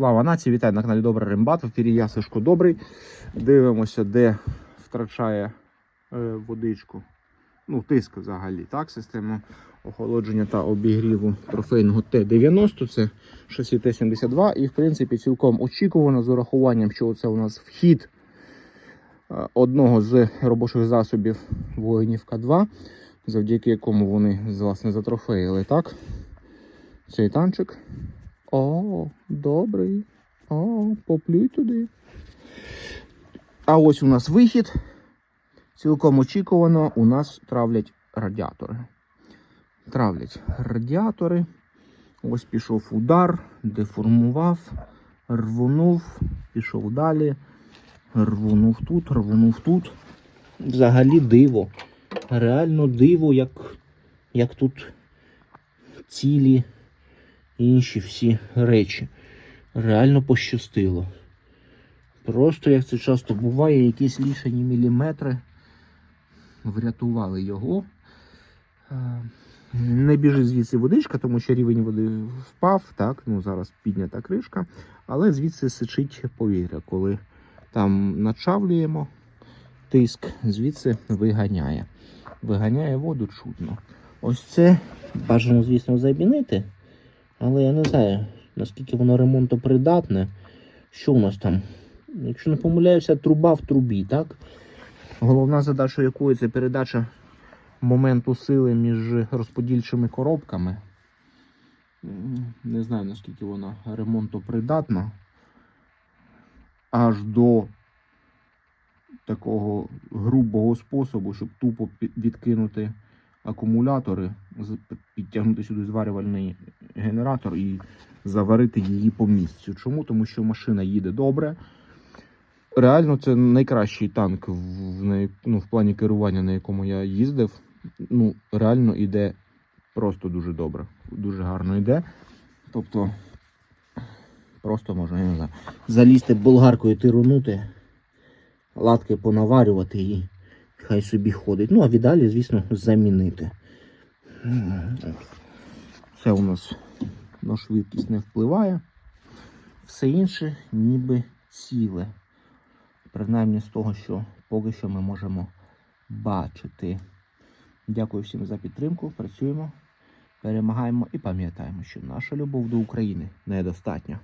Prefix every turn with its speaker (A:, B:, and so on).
A: Слава нації, вітаю на каналі Добрий Рембат. В ефірі я Сашко Добрий. Дивимося, де втрачає е, водичку. Ну, тиск взагалі, так, систему охолодження та обігріву трофейного Т-90, це шасі Т-72. І, в принципі, цілком очікувано з урахуванням, що це у нас вхід е, одного з робочих засобів воїнів К2, завдяки якому вони власне затрофеїли, так? Цей танчик. О, добрий. О, поплюй туди. А ось у нас вихід. Цілком очікувано у нас травлять радіатори. Травлять радіатори. Ось пішов удар, деформував, рвонув, пішов далі. Рвонув тут, рвонув тут. Взагалі диво. Реально диво, як, як тут цілі інші всі речі. Реально пощастило. Просто, як це часто буває, якісь лишені міліметри врятували його. Е, Не біжить звідси водичка, тому що рівень води впав, так, ну зараз піднята кришка, але звідси сичить повітря. Коли там начавлюємо, тиск звідси виганяє. Виганяє воду чудно. Ось це бажано, звісно, замінити. Але я не знаю, наскільки воно ремонтопридатне. Що у нас там? Якщо не помиляюся, труба в трубі, так? Головна задача якої це передача моменту сили між розподільчими коробками. Не знаю, наскільки вона ремонтопридатна. Аж до такого грубого способу, щоб тупо відкинути акумулятори, підтягнути сюди зварювальний генератор і заварити її по місцю. Чому? Тому що машина їде добре. Реально, це найкращий танк в, ну, в плані керування, на якому я їздив. Ну, реально йде просто дуже добре. Дуже гарно йде. Тобто, просто можна, я не знаю, залізти болгаркою тирунути, латки понаварювати і хай собі ходить. Ну, а віддалі, звісно, замінити. Це у нас на швидкість не впливає. Все інше ніби ціле. Принаймні з того, що поки що ми можемо бачити. Дякую всім за підтримку. Працюємо, перемагаємо і пам'ятаємо, що наша любов до України недостатня.